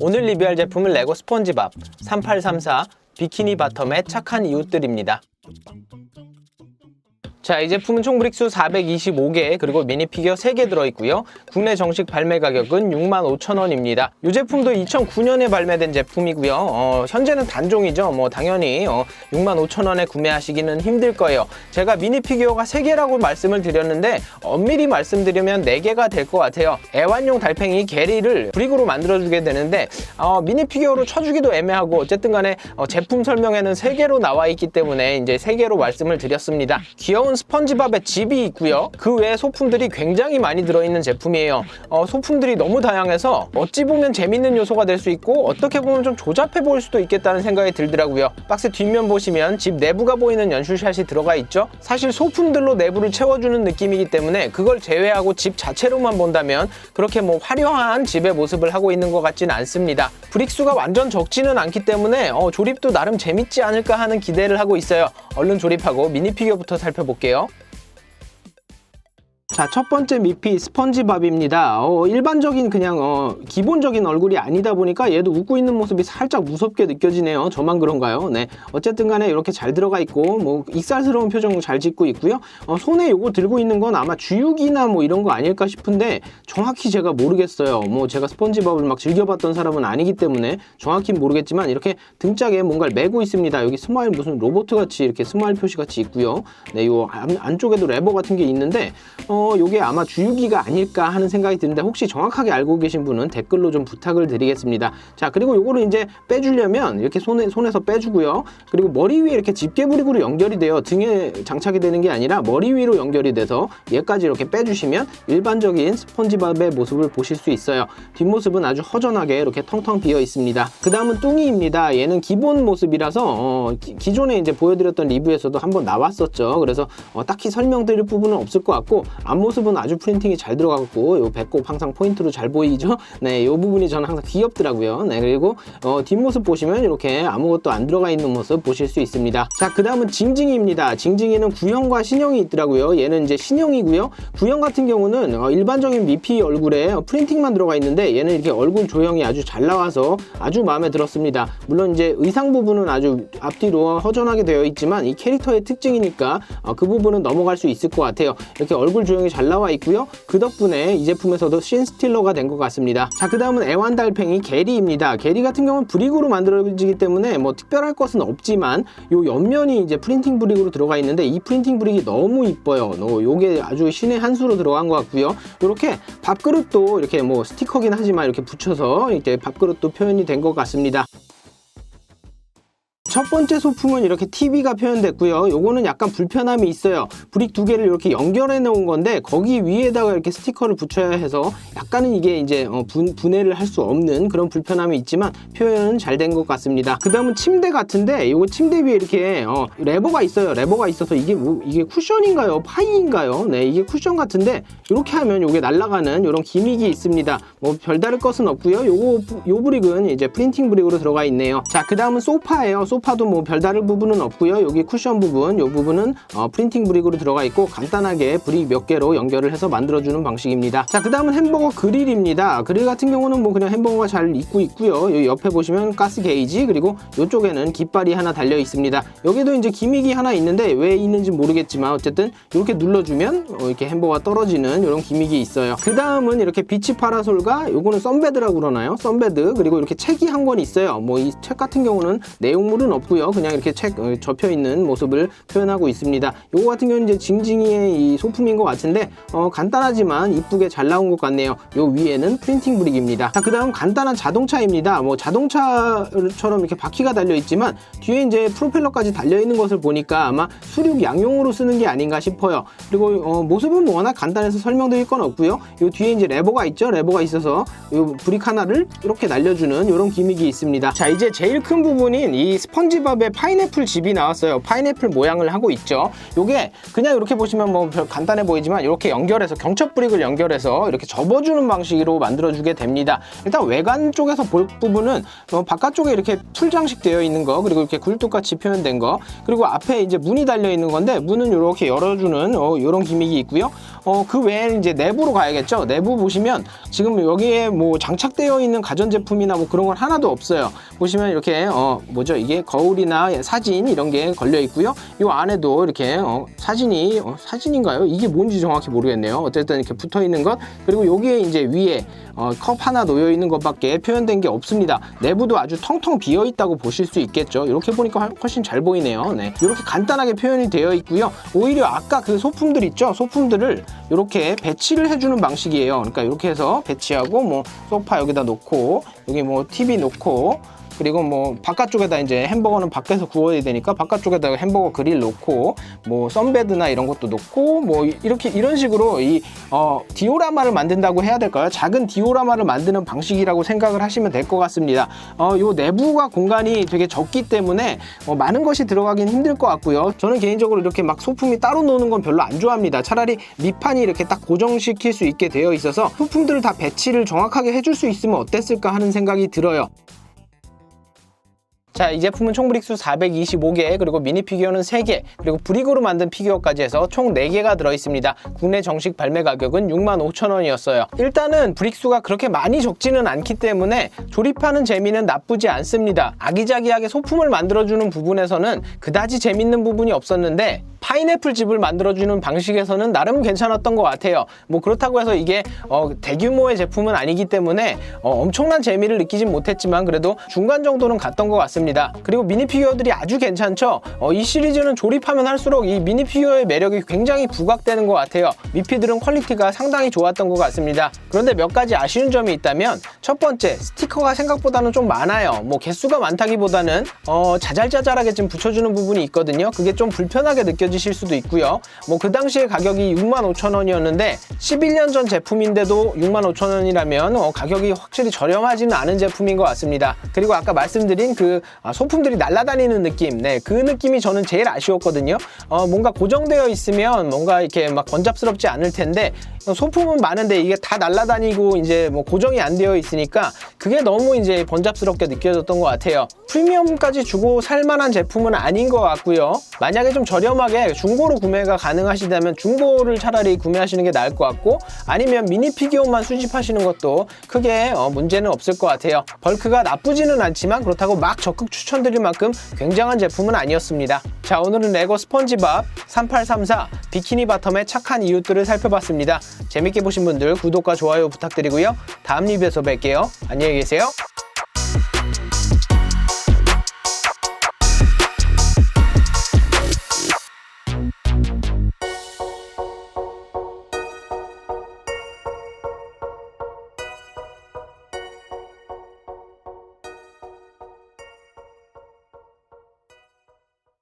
오늘 리뷰할 제품은 레고 스펀지밥 3834 비키니 바텀의 착한 이웃들입니다. 자, 이 제품은 총 브릭수 425개, 그리고 미니 피규어 3개 들어있고요. 국내 정식 발매 가격은 65,000원입니다. 이 제품도 2009년에 발매된 제품이고요. 어, 현재는 단종이죠. 뭐 당연히 어, 65,000원에 구매하시기는 힘들 거예요. 제가 미니 피규어가 3개라고 말씀을 드렸는데 엄밀히 말씀드리면 4개가 될 것 같아요. 애완용 달팽이 게리를 브릭으로 만들어주게 되는데 어, 미니 피규어로 쳐주기도 애매하고 어쨌든 간에 어, 제품 설명에는 3개로 나와 있기 때문에 이제 3개로 말씀을 드렸습니다. 귀여운 스펀지밥에 집이 있고요. 그 외에 소품들이 굉장히 많이 들어있는 제품이에요. 어, 소품들이 너무 다양해서 어찌 보면 재밌는 요소가 될 수 있고 어떻게 보면 좀 조잡해 보일 수도 있겠다는 생각이 들더라고요. 박스 뒷면 보시면 집 내부가 보이는 연출샷이 들어가 있죠. 사실 소품들로 내부를 채워주는 느낌이기 때문에 그걸 제외하고 집 자체로만 본다면 그렇게 뭐 화려한 집의 모습을 하고 있는 것 같지는 않습니다. 브릭수가 완전 적지는 않기 때문에 어, 조립도 나름 재밌지 않을까 하는 기대를 하고 있어요. 얼른 조립하고 미니 피규어부터 살펴볼게요. 볼게요. 자, 첫 번째 미피 스펀지밥입니다. 어, 일반적인 그냥 어, 기본적인 얼굴이 아니다 보니까 얘도 웃고 있는 모습이 살짝 무섭게 느껴지네요. 저만 그런가요? 네. 어쨌든 간에 이렇게 잘 들어가 있고 뭐 익살스러운 표정 잘 짓고 있고요. 어, 손에 요거 들고 있는 건 아마 주육이나 뭐 이런 거 아닐까 싶은데 정확히 제가 모르겠어요. 뭐 제가 스펀지밥을 막 즐겨봤던 사람은 아니기 때문에 정확히 모르겠지만 이렇게 등짝에 뭔가를 메고 있습니다. 여기 스마일 무슨 로봇 같이 이렇게 스마일 표시 같이 있고요. 네, 요 안, 안쪽에도 레버 같은 게 있는데 어, 요게 아마 주유기가 아닐까 하는 생각이 드는데 혹시 정확하게 알고 계신 분은 댓글로 좀 부탁을 드리겠습니다. 자, 그리고 요거를 이제 빼주려면 이렇게 손에, 손에서 빼주고요. 그리고 머리 위에 이렇게 집게브릭으로 연결이 돼요. 등에 장착이 되는 게 아니라 머리 위로 연결이 돼서 얘까지 이렇게 빼주시면 일반적인 스펀지밥의 모습을 보실 수 있어요. 뒷모습은 아주 허전하게 이렇게 텅텅 비어 있습니다. 그 다음은 뚱이입니다. 얘는 기본 모습이라서 어, 기, 존에 이제 보여드렸던 리뷰에서도 한번 나왔었죠. 그래서 어, 딱히 설명드릴 부분은 없을 것 같고 앞모습은 아주 프린팅이 잘 들어가고 요 배꼽 항상 포인트로 잘 보이죠? 네, 요 부분이 저는 항상 귀엽더라고요. 네, 그리고 어, 뒷모습 보시면 이렇게 아무것도 안 들어가 있는 모습 보실 수 있습니다. 자, 그 다음은 징징이입니다. 징징이는 구형과 신형이 있더라고요. 얘는 이제 신형이고요. 구형 같은 경우는 어, 일반적인 미피 얼굴에 프린팅만 들어가 있는데 얘는 이렇게 얼굴 조형이 아주 잘 나와서 아주 마음에 들었습니다. 물론 이제 의상 부분은 아주 앞뒤로 허전하게 되어 있지만 이 캐릭터의 특징이니까 어, 그 부분은 넘어갈 수 있을 것 같아요. 이렇게 얼굴 조형 이 잘 나와 있고요. 그 덕분에 이 제품에서도 신 스틸러가 된 것 같습니다. 자, 그 다음은 애완달팽이 게리입니다. 게리 같은 경우는 브릭으로 만들어지기 때문에 뭐 특별할 것은 없지만 요 옆면이 이제 프린팅 브릭으로 들어가 있는데 이 프린팅 브릭이 너무 이뻐요. 어, 요게 아주 신의 한 수로 들어간 것 같고요. 이렇게 밥그릇도 이렇게 뭐 스티커긴 하지만 이렇게 붙여서 이렇게 밥그릇도 표현이 된 것 같습니다. 첫 번째 소품은 이렇게 TV가 표현됐고요. 요거는 약간 불편함이 있어요. 브릭 두 개를 이렇게 연결해 놓은 건데 거기 위에다가 이렇게 스티커를 붙여야 해서 약간은 이게 이제 어, 분, 분해를 할 수 없는 그런 불편함이 있지만 표현은 잘 된 것 같습니다. 그 다음은 침대 같은데 요거 침대 위에 이렇게 어, 레버가 있어요. 레버가 있어서 이게 뭐, 이게 쿠션인가요? 파이인가요? 네, 이게 쿠션 같은데 이렇게 하면 요게 날아가는 이런 기믹이 있습니다. 뭐 별다를 것은 없고요. 요거 요 브릭은 이제 프린팅 브릭으로 들어가 있네요. 자, 그 다음은 소파예요. 소파 도 뭐 별다른 부분은 없고요. 여기 쿠션 부분, 요 부분은 어, 프린팅 브릭으로 들어가 있고 간단하게 브릭 몇 개로 연결을 해서 만들어주는 방식입니다. 자, 그 다음은 햄버거 그릴입니다. 그릴 같은 경우는 뭐 그냥 햄버거가 잘 익고 있고요. 여기 옆에 보시면 가스 게이지 그리고 이쪽에는 깃발이 하나 달려 있습니다. 여기도 이제 기믹이 하나 있는데 왜 있는지 모르겠지만 어쨌든 이렇게 눌러주면 어, 이렇게 햄버거가 떨어지는 이런 기믹이 있어요. 그 다음은 이렇게 비치 파라솔과 요거는 썬베드라고 그러나요? 썬베드 그리고 이렇게 책이 한 권 있어요. 뭐 이 책 같은 경우는 내용물은 없고요. 그냥 이렇게 책 어, 접혀 있는 모습을 표현하고 있습니다. 요거 같은 경우는 이제 징징이의 이 소품인 것 같은데 어, 간단하지만 이쁘게 잘 나온 것 같네요. 요 위에는 프린팅 브릭입니다. 자, 그 다음 간단한 자동차입니다. 뭐 자동차처럼 이렇게 바퀴가 달려 있지만 뒤에 이제 프로펠러까지 달려 있는 것을 보니까 아마 수륙 양용으로 쓰는 게 아닌가 싶어요. 그리고 어, 모습은 뭐 워낙 간단해서 설명드릴 건 없고요. 요 뒤에 이제 레버가 있죠. 레버가 있어서 요 브릭 하나를 이렇게 날려주는 이런 기믹이 있습니다. 자, 이제 제일 큰 부분인 이 스펀 스펀지밥에 파인애플 집이 나왔어요. 파인애플 모양을 하고 있죠. 요게 그냥 이렇게 보시면 뭐별 간단해 보이지만 이렇게 연결해서 경첩 브릭을 연결해서 이렇게 접어주는 방식으로 만들어주게 됩니다. 일단 외관 쪽에서 볼 부분은 어, 바깥쪽에 이렇게 풀 장식되어 있는 거 그리고 이렇게 굴뚝같이 표현된 거 그리고 앞에 이제 문이 달려 있는 건데 문은 이렇게 열어주는 어, 이런 기믹이 있고요. 어, 그 외에 이제 내부로 가야겠죠. 내부 보시면 지금 여기에 뭐 장착되어 있는 가전제품이나 뭐 그런 건 하나도 없어요. 보시면 이렇게 어, 뭐죠? 이게 거울이나 사진 이런 게 걸려 있고요. 이 안에도 이렇게 어, 사진이 어, 사진인가요? 이게 뭔지 정확히 모르겠네요. 어쨌든 이렇게 붙어 있는 것 그리고 여기에 이제 위에 어, 컵 하나 놓여 있는 것밖에 표현된 게 없습니다. 내부도 아주 텅텅 비어 있다고 보실 수 있겠죠. 이렇게 보니까 훨- 훨씬 잘 보이네요. 네. 이렇게 간단하게 표현이 되어 있고요. 오히려 아까 그 소품들 있죠. 소품들을 이렇게 배치를 해주는 방식이에요. 그러니까 이렇게 해서 배치하고 뭐 소파 여기다 놓고 여기 뭐 TV 놓고 그리고 뭐 바깥쪽에다 이제 햄버거는 밖에서 구워야 되니까 바깥쪽에다가 햄버거 그릴 놓고 뭐 썬베드나 이런 것도 놓고 뭐 이렇게 이런 식으로 이 어, 디오라마를 만든다고 해야 될까요? 작은 디오라마를 만드는 방식이라고 생각을 하시면 될 것 같습니다. 어, 요 내부가 공간이 되게 적기 때문에 어, 많은 것이 들어가긴 힘들 것 같고요. 저는 개인적으로 이렇게 막 소품이 따로 노는 건 별로 안 좋아합니다. 차라리 밑판이 이렇게 딱 고정시킬 수 있게 되어 있어서 소품들을 다 배치를 정확하게 해줄 수 있으면 어땠을까 하는 생각이 들어요. 자, 이 제품은 총 브릭수 425개, 그리고 미니 피규어는 3개, 그리고 브릭으로 만든 피규어까지 해서 총 4개가 들어있습니다. 국내 정식 발매 가격은 65,000원이었어요. 일단은 브릭수가 그렇게 많이 적지는 않기 때문에 조립하는 재미는 나쁘지 않습니다. 아기자기하게 소품을 만들어주는 부분에서는 그다지 재밌는 부분이 없었는데, 파인애플 집을 만들어주는 방식에서는 나름 괜찮았던 것 같아요. 뭐 그렇다고 해서 이게 어, 대규모의 제품은 아니기 때문에 어, 엄청난 재미를 느끼진 못했지만 그래도 중간 정도는 갔던 것 같습니다. 그리고 미니 피규어들이 아주 괜찮죠. 어, 이 시리즈는 조립하면 할수록 이 미니 피규어의 매력이 굉장히 부각되는 것 같아요. 미피들은 퀄리티가 상당히 좋았던 것 같습니다. 그런데 몇 가지 아쉬운 점이 있다면 첫 번째 스티커가 생각보다는 좀 많아요. 뭐 개수가 많다기보다는 어, 자잘자잘하게 좀 붙여주는 부분이 있거든요. 그게 좀 불편하게 느껴지실 수도 있고요. 뭐 그 당시에 가격이 65,000원이었는데 11년 전 제품인데도 65,000원이라면 어, 가격이 확실히 저렴하지는 않은 제품인 것 같습니다. 그리고 아까 말씀드린 그 아, 소품들이 날아다니는 느낌, 네, 그 느낌이 저는 제일 아쉬웠거든요. 어, 뭔가 고정되어 있으면 뭔가 이렇게 막 번잡스럽지 않을 텐데 어, 소품은 많은데 이게 다 날아다니고 이제 뭐 고정이 안 되어 있으니까 그게 너무 이제 번잡스럽게 느껴졌던 것 같아요. 프리미엄까지 주고 살 만한 제품은 아닌 것 같고요. 만약에 좀 저렴하게 중고로 구매가 가능하시다면 중고를 차라리 구매하시는 게 나을 것 같고 아니면 미니 피규어만 수집하시는 것도 크게 어, 문제는 없을 것 같아요. 벌크가 나쁘지는 않지만 그렇다고 막 적극 추천드릴 만큼 굉장한 제품은 아니었습니다. 자 오늘은 레고 스펀지밥 3834 비키니 바텀의 착한 이웃들을 살펴봤습니다. 재밌게 보신 분들 구독과 좋아요 부탁드리고요. 다음 리뷰에서 뵐게요. 안녕히 계세요.